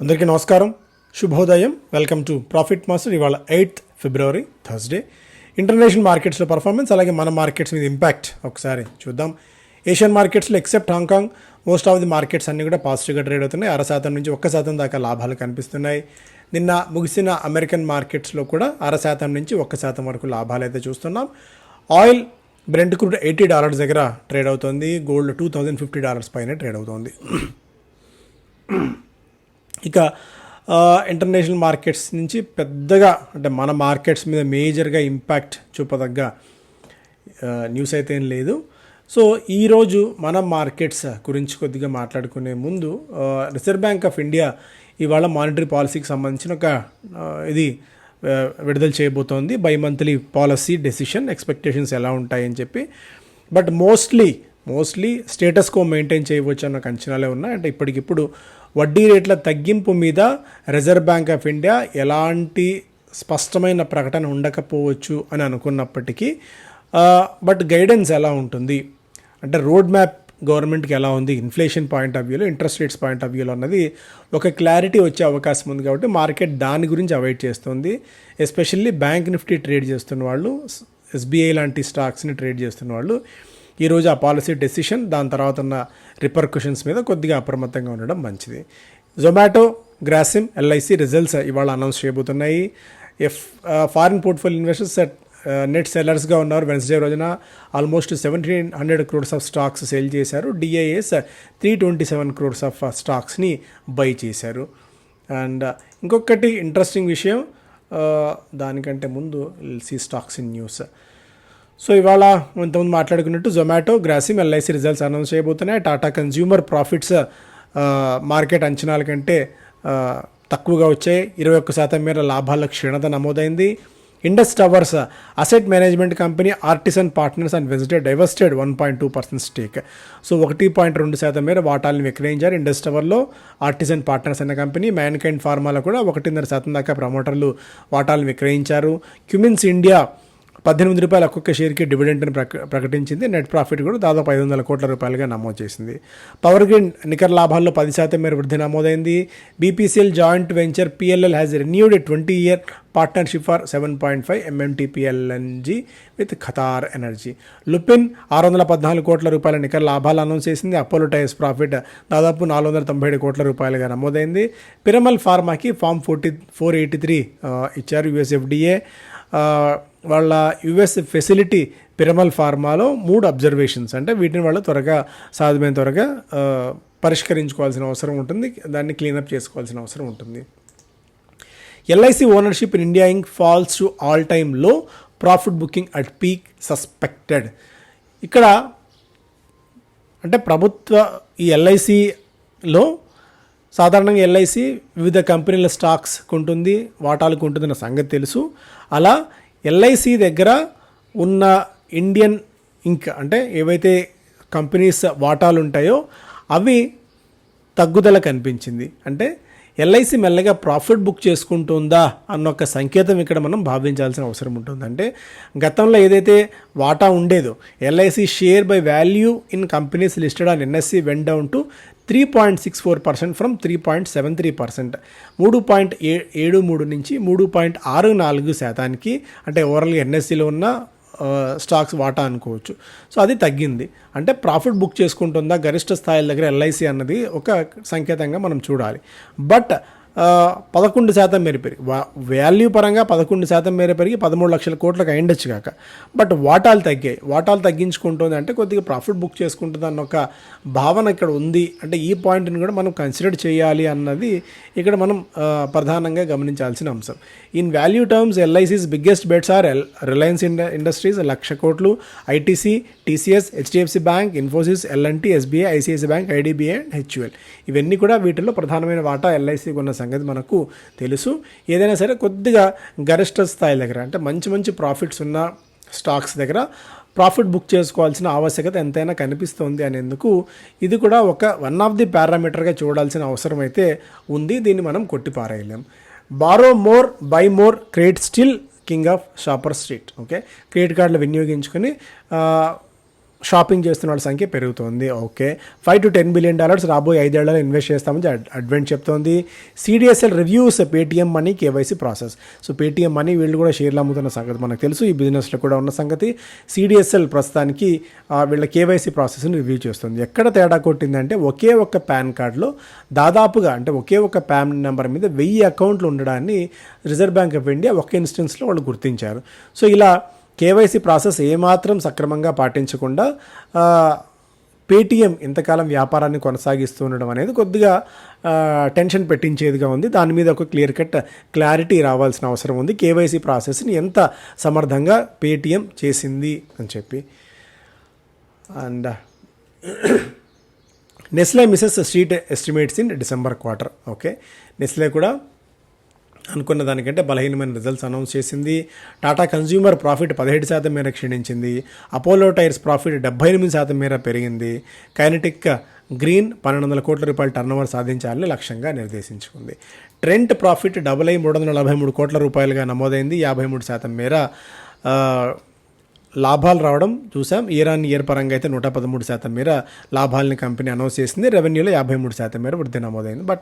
అందరికీ నమస్కారం. శుభోదయం. వెల్కమ్ టు ప్రాఫిట్ మాస్టర్ ఇవాళ ఎయిత్ ఫిబ్రవరి థర్స్డే ఇంటర్నేషనల్ మార్కెట్స్లో పర్ఫార్మెన్స్ అలాగే మన మార్కెట్స్ మీద ఇంపాక్ట్ ఒకసారి చూద్దాం. ఏషియన్ మార్కెట్స్లో except Hong Kong most of the markets అన్నీ కూడా పాజిటివ్గా ట్రేడ్ అవుతున్నాయి. అర శాతం నుంచి ఒక్క శాతం దాకా లాభాలు కనిపిస్తున్నాయి. నిన్న ముగిసిన అమెరికన్ మార్కెట్స్లో కూడా అర శాతం నుంచి ఒక్క శాతం వరకు లాభాలు అయితే చూస్తున్నాం. Oil brent crude eighty dollars దగ్గర ట్రేడ్ అవుతుంది. Gold two thousand fifty dollars పైన ట్రేడ్ అవుతుంది. ఇక ఇంటర్నేషనల్ మార్కెట్స్ నుంచి పెద్దగా అంటే మన మార్కెట్స్ మీద మేజర్గా ఇంపాక్ట్ చూపదగ్గ న్యూస్ అయితే ఏం లేదు. సో ఈరోజు మన మార్కెట్స్ గురించి కొద్దిగా మాట్లాడుకునే ముందు రిజర్వ్ బ్యాంక్ ఆఫ్ ఇండియా ఇవాళ మానిటరీ పాలసీకి సంబంధించిన ఒక ఇది విడుదల చేయబోతోంది. By monthly policy decision expectations ఎలా ఉంటాయని చెప్పి. But mostly mostly status quo maintain చేయవచ్చు అన్న అంచనాలే ఉన్నాయి. అంటే ఇప్పటికిప్పుడు వడ్డీ రేట్ల తగ్గింపు మీద రిజర్వ్ బ్యాంక్ ఆఫ్ ఇండియా ఎలాంటి స్పష్టమైన ప్రకటన ఉండకపోవచ్చు అని అనుకున్నప్పటికీ బట్ గైడెన్స్ ఎలా ఉంటుంది? అంటే రోడ్ మ్యాప్ గవర్నమెంట్కి ఎలా ఉంది? ఇన్ఫ్లేషన్ పాయింట్ ఆఫ్ వ్యూలో ఇంట్రెస్ట్ రేట్స్ పాయింట్ ఆఫ్ వ్యూలో అన్నది ఒక క్లారిటీ వచ్చే అవకాశం ఉంది కాబట్టి మార్కెట్ దాని గురించి అవాయిడ్ చేస్తుంది. ఎస్పెషల్లీ బ్యాంక్ నిఫ్టీ ట్రేడ్ చేస్తున్న వాళ్ళు ఎస్బీఐ లాంటి స్టాక్స్ని ట్రేడ్ చేస్తున్న వాళ్ళు ఈరోజు ఆ పాలసీ డెసిషన్ దాని తర్వాత ఉన్న రిపర్కుషన్స్ మీద కొద్దిగా అప్రమత్తంగా ఉండడం మంచిది. జొమాటో గ్రాసిమ్ ఎల్ఐసి రిజల్ట్స్ ఇవాళ announce చేయబోతున్నాయి. F foreign portfolio investors net సెల్లర్స్గా ఉన్నారు. వెన్స్డే రోజున almost seventeen hundred crores of stocks sale చేశారు. DIIs three twenty seven crores of స్టాక్స్ని buy చేశారు. అండ్ uh, ఇంకొకటి ఇంట్రెస్టింగ్ విషయం uh, దానికంటే ముందు see stocks in news so ఇవాళ ఇంతకుముందు మాట్లాడుకున్నట్టు Zomato Grasim LIC results announce చేయబోతున్నాయి. Tata consumer profits market అంచనాల కంటే uh, తక్కువగా వచ్చాయి. ఇరవై ఒక్క శాతం మేర లాభాల క్షీణత నమోదైంది. Indus Towers asset management company Artisan Partners and visited divested one point two percent stake so ఒకటి పాయింట్ రెండు శాతం మేర వాటాలను విక్రయించారు ఇండస్ టవర్లో ఆర్టిసన్ పార్ట్నర్స్ అనే కంపెనీ మ్యాన్ కైండ్ ఫార్మాలో కూడా ఒకటిన్నర శాతం దాకా ప్రమోటర్లు వాటాలను విక్రయించారు. క్యూమిన్స్ ఇండియా పద్దెనిమిది రూపాయల ఒక్కొక్క షేర్కి డివిడెంట్ని ప్రక ప్రకటించింది. నెట్ ప్రాఫిట్ కూడా దాదాపు ఐదు వందల కోట్ల రూపాయలుగా నమోదు చేసింది. పవర్ గ్రిడ్ నికర లాభాల్లో పది శాతం మేర వృద్ధి నమోదైంది. BPCL joint venture PLL has renewed a twenty year partnership for seven point five MMTP LNG with Qatar Energy. Lupin ఆరు వందల పద్నాలుగు కోట్ల రూపాయల నికర లాభాలు అనౌన్స్ చేసింది. అపోలో టైర్స్ ప్రాఫిట్ దాదాపు నాలుగు వందల తొంభై ఏడు కోట్ల రూపాయలుగా నమోదైంది. Piramal ఫార్మాకి form forty four eighty three ఇచ్చారు. యుఎస్ఎఫ్డిఏ వాళ్ళ యుఎస్ ఫెసిలిటీ పిరమల్ ఫార్మాలో మూడు అబ్జర్వేషన్స్. అంటే వీటిని వాళ్ళు త్వరగా సాధ్యమైన త్వరగా పరిష్కరించుకోవాల్సిన అవసరం ఉంటుంది. దాన్ని క్లీనప్ చేసుకోవాల్సిన అవసరం ఉంటుంది. LIC ownership in India Inc falls to all టైమ్లో profit booking at peak suspected. ఇక్కడ అంటే ప్రభుత్వ ఈ ఎల్ఐసిలో సాధారణంగా ఎల్ఐసి వివిధ కంపెనీల స్టాక్స్ కొంటుంది వాటాలు కొంటుందన్న సంగతి తెలుసు. అలా ఎల్ఐసి దగ్గర ఉన్న ఇండియన్ ఇంక్ అంటే ఏవైతే కంపెనీస్ వాటాలు ఉంటాయో అవి తగ్గుదల కనిపించింది. అంటే ఎల్ఐసి మెల్లగా ప్రాఫిట్ బుక్ చేసుకుంటుందా అన్న ఒక సంకేతం ఇక్కడ మనం భావించాల్సిన అవసరం ఉంటుంది. అంటే గతంలో ఏదైతే వాటా ఉండేదో LIC share by value in companies listed on NSE went down to three point six four percent from three point seven three percent మూడు పాయింట్ ఏ ఏడు మూడు నుంచి మూడు పాయింట్ ఆరు నాలుగు శాతానికి అంటే ఓవరాల్గా ఎన్ఎస్సిలో ఉన్న స్టాక్స్ వాటా అనుకోవచ్చు. సో అది తగ్గింది. అంటే ప్రాఫిట్ బుక్ చేసుకుంటుందా గరిష్ట స్థాయిల దగ్గర ఎల్ఐసి అన్నది ఒక సంకేతంగా మనం చూడాలి. బట్ పదకొండు శాతం మేర పెరిగి వా- వాల్యూ పరంగా పదకొండు శాతం మేర పెరిగి పదమూడు లక్షల కోట్లకు అయిండొచ్చు కాక. బట్ వాటాలు తగ్గాయి వాటాలు తగ్గించుకుంటుంది అంటే కొద్దిగా ప్రాఫిట్ బుక్ చేసుకుంటుంది అన్న ఒక భావన ఇక్కడ ఉంది. అంటే ఈ పాయింట్ని కూడా మనం కన్సిడర్ చేయాలి అన్నది ఇక్కడ మనం ప్రధానంగా గమనించాల్సిన అంశం. In value terms LIC's biggest bets are L Reliance ఇండ Industries లక్ష కోట్లు ITC TCS HDFC Bank Infosys L&T SBI ICICI Bank IDBI and HUL ఇవన్నీ కూడా వీటిల్లో ప్రధానమైన వాటా ఎల్ఐసికి ఉన్న సంగతి మనకు తెలుసు. ఏదైనా సరే కొద్దిగా గరిష్ట స్థాయి దగ్గర అంటే మంచి మంచి ప్రాఫిట్స్ ఉన్న స్టాక్స్ దగ్గర ప్రాఫిట్ బుక్ చేసుకోవాల్సిన ఆవశ్యకత ఎంతైనా కనిపిస్తోంది అనేందుకు ఇది కూడా ఒక వన్ ఆఫ్ ది పారామీటర్గా చూడాల్సిన అవసరం అయితే ఉంది. దీన్ని మనం కొట్టిపారేయలేం. Borrow more buy more credit still king of shopper street okay credit కార్డులు వినియోగించుకొని షాపింగ్ చేస్తున్న వాళ్ళ సంఖ్య పెరుగుతోంది. Okay. Five to ten billion dollars రాబోయే ఐదేళ్ళలో ఇన్వెస్ట్ చేస్తామని అడ్వెంట్ చెప్తోంది. CDSL reviews Paytm money KYC process so Paytm money వీళ్ళు కూడా షేర్లు అమ్ముతున్న సంగతి మనకు తెలుసు. ఈ బిజినెస్లో కూడా ఉన్న సంగతి. సిడిఎస్ఎల్ ప్రస్తుతానికి వీళ్ళ కేవైసీ ప్రాసెస్ని రివ్యూ చేస్తుంది. ఎక్కడ తేడా కొట్టిందంటే ఒకే ఒక్క పాన్ కార్డులో దాదాపుగా అంటే ఒకే ఒక పాన్ నెంబర్ మీద వెయ్యి అకౌంట్లు ఉండడాన్ని రిజర్వ్ బ్యాంక్ ఆఫ్ ఇండియా ఒక ఇన్స్టెన్స్లో వాళ్ళు గుర్తించారు. సో ఇలా కేవైసీ ప్రాసెస్ ఏమాత్రం సక్రమంగా పాటించకుండా పేటీఎం ఇంతకాలం వ్యాపారాన్ని కొనసాగిస్తూ ఉండడం అనేది కొద్దిగా టెన్షన్ పెట్టించేదిగా ఉంది. దాని మీద ఒక క్లియర్ కట్ క్లారిటీ రావాల్సిన అవసరం ఉంది. కేవైసీ ప్రాసెస్ని ఎంత సమర్థంగా పేటీఎం చేసింది అని చెప్పి. And Nestle misses street estimates in December quarter. Okay? Nestle కూడా అనుకున్న దానికంటే బలహీనమైన రిజల్ట్స్ అనౌన్స్ చేసింది. టాటా కన్జ్యూమర్ ప్రాఫిట్ పదిహేడు శాతం మేర క్షీణించింది. అపోలో టైర్స్ ప్రాఫిట్ డెబ్బై ఎనిమిది శాతం మేర పెరిగింది. కైనటిక్ గ్రీన్ పన్నెండు వందల కోట్ల రూపాయల టర్నోవర్ సాధించాలని లక్ష్యంగా నిర్దేశించుకుంది. ట్రెంట్ ప్రాఫిట్ డబుల్ అయి మూడు వందల నలభై మూడు కోట్ల రూపాయలుగా నమోదైంది. యాభై మూడు శాతం మేర లాభాలు రావడం చూసాం. ఇయర్ ఆన్ ఇయర్ పరంగా అయితే నూట పదమూడు శాతం మేర లాభాలని కంపెనీ అనౌన్స్ చేసింది. రెవెన్యూలో యాభై మూడు శాతం మేర వృద్ధి నమోదైంది. బట్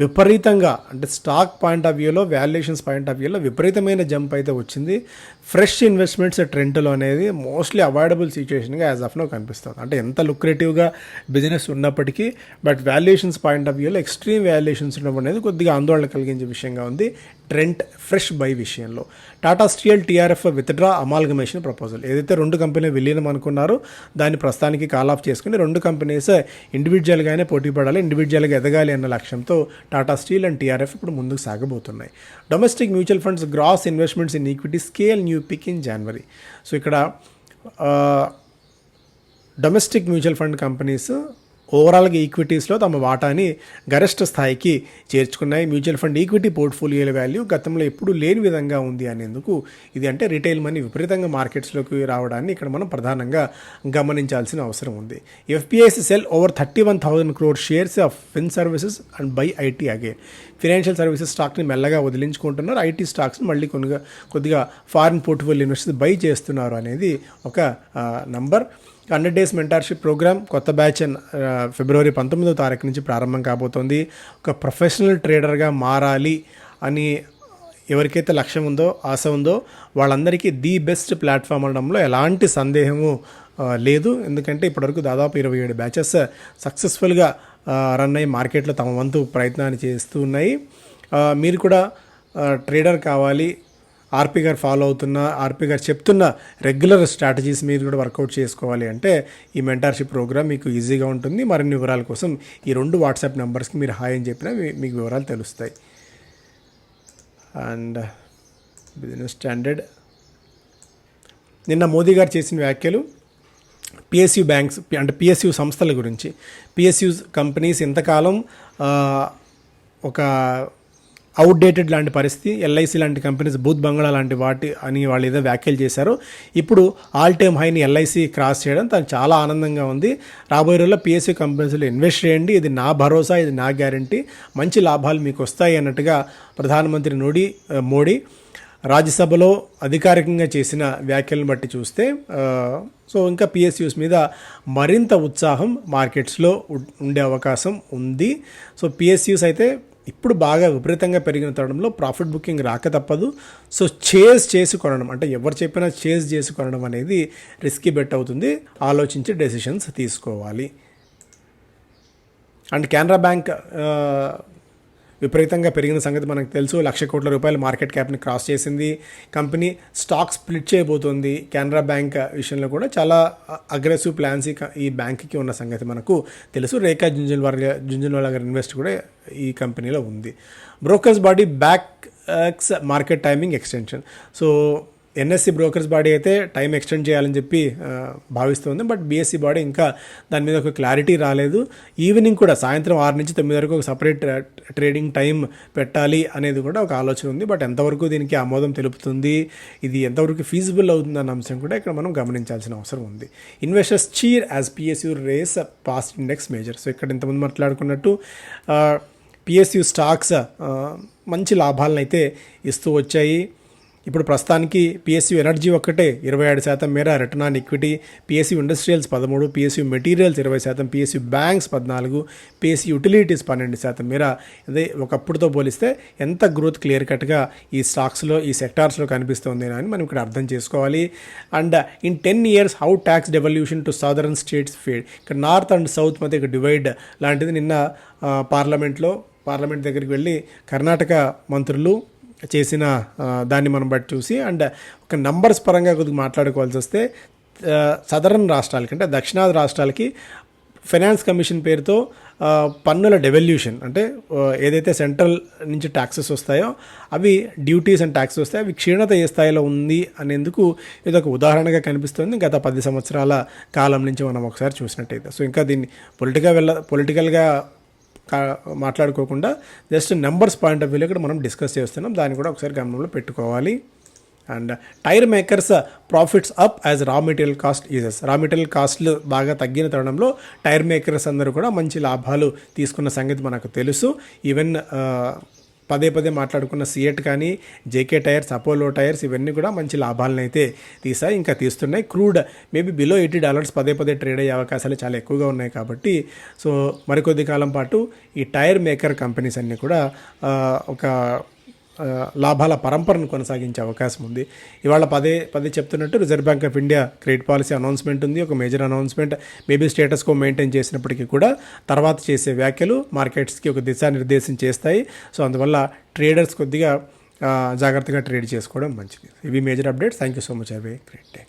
విపరీతంగా అంటే స్టాక్ పాయింట్ ఆఫ్ వ్యూలో వాల్యుయేషన్స్ పాయింట్ ఆఫ్ వ్యూలో విపరీతమైన జంప్ అయితే వచ్చింది. ఫ్రెష్ ఇన్వెస్ట్మెంట్స్ ట్రెండ్లో అనేది మోస్ట్లీ అవాయిడబుల్ సిచ్యువేషన్గా యాజ్ ఆఫ్ నో కనిపిస్తుంది. అంటే ఎంత లుక్రేటివ్గా బిజినెస్ ఉన్నప్పటికీ బట్ వాల్యుయేషన్స్ పాయింట్ ఆఫ్ వ్యూలో ఎక్స్ట్రీమ్ వాల్యుయేషన్స్ ఉండడం అనేది కొద్దిగా ఆందోళన కలిగించే విషయంగా ఉంది. ట్రెంట్ ఫ్రెష్ బై విషయంలో. Tata Steel TRF withdraw amalgamation proposal. ఏదైతే రెండు కంపెనీలు విలీనం అనుకున్నారో దాన్ని ప్రస్తుతానికి కాల్ ఆఫ్ చేసుకుని రెండు కంపెనీస్ ఇండివిజువల్గానే పోటీ పడాలి ఇండివిజువల్గా ఎదగాలి అన్న లక్ష్యంతో టాటా స్టీల్ అండ్ టీఆర్ఎఫ్ ఇప్పుడు ముందుకు సాగబోతున్నాయి. Domestic mutual funds gross investments in equity scale new peak in January so ఇక్కడ డొమెస్టిక్ మ్యూచువల్ ఫండ్ కంపెనీస్ ఓవరాల్గా ఈక్విటీస్లో తమ వాటాని గరిష్ట స్థాయికి చేర్చుకున్నాయి. మ్యూచువల్ ఫండ్ ఈక్విటీ పోర్ట్ఫోలియోల వాల్యూ గతంలో ఎప్పుడూ లేని విధంగా ఉంది అనేందుకు ఇది అంటే రిటైల్ మనీ విపరీతంగా మార్కెట్స్లోకి రావడాన్ని ఇక్కడ మనం ప్రధానంగా గమనించాల్సిన అవసరం ఉంది. FPIs sell over thirty one thousand crore shares of fin services and buy IT again. Financial services స్టాక్ని మెల్లగా వదిలించుకుంటున్నారు. ఐటీ స్టాక్స్ని మళ్ళీ కొద్దిగా కొద్దిగా ఫారిన్ పోర్ట్ఫోలియో ఇన్వెస్టర్స్ బై చేస్తున్నారు అనేది ఒక number. Hundred days mentorship program కొత్త బ్యాచ్ ఫిబ్రవరి పంతొమ్మిదో తారీఖు నుంచి ప్రారంభం కాబోతోంది. ఒక ప్రొఫెషనల్ ట్రేడర్గా మారాలి అని ఎవరికైతే లక్ష్యం ఉందో ఆశ ఉందో వాళ్ళందరికీ ది బెస్ట్ ప్లాట్ఫామ్ అనడంలో ఎలాంటి సందేహము లేదు. ఎందుకంటే ఇప్పటివరకు దాదాపు ఇరవై ఏడు బ్యాచెస్ సక్సెస్ఫుల్గా రన్ అయ్యి మార్కెట్లో తమ వంతు ప్రయత్నాన్ని చేస్తూ ఉన్నాయి. మీరు కూడా ట్రేడర్ కావాలి ఆర్పి గారు ఫాలో అవుతున్న ఆర్పి గారు చెప్తున్న రెగ్యులర్ స్ట్రాటజీస్ మీరు కూడా వర్కౌట్ చేసుకోవాలి అంటే ఈ మెంటార్షిప్ ప్రోగ్రామ్ మీకు ఈజీగా ఉంటుంది. మరిన్ని వివరాల కోసం ఈ రెండు వాట్సాప్ నెంబర్స్కి మీరు హాయ్ అని చెప్పినా మీకు వివరాలు తెలుస్తాయి. And Business Standard. నిన్న మోదీ గారు చేసిన వ్యాఖ్యలు పిఎస్యు బ్యాంక్స్ అంటే పిఎస్యు సంస్థల గురించి. పిఎస్యు కంపెనీస్ ఇంతకాలం ఒక అవుట్డేటెడ్ లాంటి పరిస్థితి ఎల్ఐసి లాంటి కంపెనీస్ బూత్ బంగాళా లాంటి వాటి అని వాళ్ళు ఏదో వ్యాఖ్యలు చేశారు. ఇప్పుడు ఆల్ టైమ్ హైని ఎల్ఐసి క్రాస్ చేయడం తను చాలా ఆనందంగా ఉంది. రాబోయే రోజుల్లో పిఎస్సి కంపెనీస్లో ఇన్వెస్ట్ చేయండి. ఇది నా భరోసా ఇది నా గ్యారంటీ మంచి లాభాలు మీకు వస్తాయి అన్నట్టుగా ప్రధానమంత్రి నోడీ మోడీ రాజ్యసభలో అధికారికంగా చేసిన వ్యాఖ్యలను బట్టి చూస్తే సో ఇంకా పిఎస్యూస్ మీద మరింత ఉత్సాహం మార్కెట్స్లో ఉండే అవకాశం ఉంది. సో పిఎస్యూస్ అయితే ఇప్పుడు బాగా విపరీతంగా పెరిగిన తరుణంలో ప్రాఫిట్ బుకింగ్ రాక తప్పదు. సో చేజ్ చేసి కొనడం అంటే ఎవరు చెప్పినా చేజ్ చేసి కొనడం అనేది రిస్కీ బెట్ అవుతుంది. ఆలోచించి డెసిషన్స్ తీసుకోవాలి. అండ్ కెనరా బ్యాంక్ విపరీతంగా పెరిగిన సంగతి మనకు తెలుసు. లక్ష కోట్ల రూపాయల మార్కెట్ క్యాప్ని క్రాస్ చేసింది. కంపెనీ స్టాక్ స్ప్లిట్ చేయబోతోంది. కెనరా బ్యాంక్ విషయంలో కూడా చాలా అగ్రెసివ్ ప్లాన్స్ ఈ బ్యాంక్కి ఉన్న సంగతి మనకు తెలుసు. రేఖా జుంజున్వాలా జుంజున్వాలా గారి ఇన్వెస్ట్ కూడా ఈ కంపెనీలో ఉంది. Brokers body back market timing extension. So NSE brokers body అయితే టైం ఎక్స్టెండ్ చేయాలని చెప్పి భావిస్తుంది. బట్ బీఎస్సీ బాడీ ఇంకా దాని మీద ఒక క్లారిటీ రాలేదు. ఈవినింగ్ కూడా సాయంత్రం ఆరు నుంచి తొమ్మిది వరకు ఒక సపరేట్ ట్రేడింగ్ టైం పెట్టాలి అనేది కూడా ఒక ఆలోచన ఉంది. బట్ ఎంతవరకు దీనికి ఆమోదం తెలుపుతుంది ఇది ఎంతవరకు ఫీజిబుల్ అవుతుంది అన్న అంశం కూడా ఇక్కడ మనం గమనించాల్సిన అవసరం ఉంది. Investors cheer as PSU race past index major so ఇక్కడ ఇంతకుముందు మాట్లాడుకున్నట్టు పిఎస్యూ స్టాక్స్ మంచి లాభాలను అయితే ఇస్తూ వచ్చాయి. ఇప్పుడు ప్రస్తుతానికి పిఎస్యు ఎనర్జీ ఒక్కటే ఇరవై ఏడు శాతం మేర return on equity PSU industrials పదమూడు పిఎస్యు మెటీరియల్స్ ఇరవై శాతం పిఎస్యు బ్యాంక్స్ పద్నాలుగు పిఎస్యు యుటిలిటీస్ పన్నెండు శాతం మేర. అదే ఒకప్పుడుతో పోలిస్తే ఎంత గ్రోత్ క్లియర్ కట్గా ఈ స్టాక్స్లో ఈ సెక్టార్స్లో కనిపిస్తుంది అని మనం ఇక్కడ అర్థం చేసుకోవాలి. And in ten years how tax devolution to southern states fade ఇక్కడ నార్త్ అండ్ సౌత్ మధ్య ఇక్కడ డివైడ్ లాంటిది నిన్న పార్లమెంట్లో పార్లమెంట్ దగ్గరికి వెళ్ళి కర్ణాటక మంత్రులు చేసిన దాన్ని మనం బట్టి చూసి అండ్ ఒక నంబర్స్ పరంగా కొద్దిగా మాట్లాడుకోవాల్సి వస్తే సదరన్ రాష్ట్రాలకి అంటే దక్షిణాది రాష్ట్రాలకి ఫైనాన్స్ కమిషన్ పేరుతో పన్నుల డెవల్యూషన్ అంటే ఏదైతే సెంట్రల్ నుంచి ట్యాక్సెస్ వస్తాయో అవి డ్యూటీస్ అండ్ ట్యాక్సెస్ వస్తాయి అవి క్షీణత ఏ స్థాయిలో ఉంది అనేందుకు ఇది ఒక ఉదాహరణగా కనిపిస్తుంది. గత పది సంవత్సరాల కాలం నుంచి మనం ఒకసారి చూసినట్టయితే. సో ఇంకా దీన్ని పొలిటికల్ వెళ్ళ పొలిటికల్గా మాట్లాడుకోకుండా జస్ట్ నెంబర్స్ పాయింట్ ఆఫ్ వ్యూలో ఇక్కడ మనం డిస్కస్ చేస్తున్నాం. దాన్ని కూడా ఒకసారి గమనంలో పెట్టుకోవాలి. And tyre makers profits up as raw material cost eases. Raw material కాస్ట్లు బాగా తగ్గిన తరుణంలో టైర్ మేకర్స్ అందరూ కూడా మంచి లాభాలు తీసుకున్న సంగతి మనకు తెలుసు. ఈవెన్ పదే పదే మాట్లాడుకున్న సిఎట్ కానీ జేకే టైర్స్ అపోలో టైర్స్ ఇవన్నీ కూడా మంచి లాభాలను అయితే తీసాయి ఇంకా తీస్తున్నాయి. Crude maybe below eighty dollars పదే పదే ట్రేడ్ అయ్యే అవకాశాలు చాలా ఎక్కువగా ఉన్నాయి కాబట్టి సో మరికొద్ది కాలం పాటు ఈ టైర్ మేకర్ కంపెనీస్ అన్నీ కూడా ఒక లాభాల పరంపరను కొనసాగించే అవకాశం ఉంది. ఇవాళ పదే పదే చెప్తున్నట్టు Reserve Bank of India credit policy announcement ఉంది. ఒక major announcement maybe status quo maintain చేసినప్పటికీ కూడా తర్వాత చేసే వ్యాఖ్యలు మార్కెట్స్కి ఒక దిశానిర్దేశం చేస్తాయి. సో అందువల్ల ట్రేడర్స్ కొద్దిగా జాగ్రత్తగా ట్రేడ్ చేసుకోవడం మంచిది. ఇవి major updates thank you so much అవి గ్రేట్ డే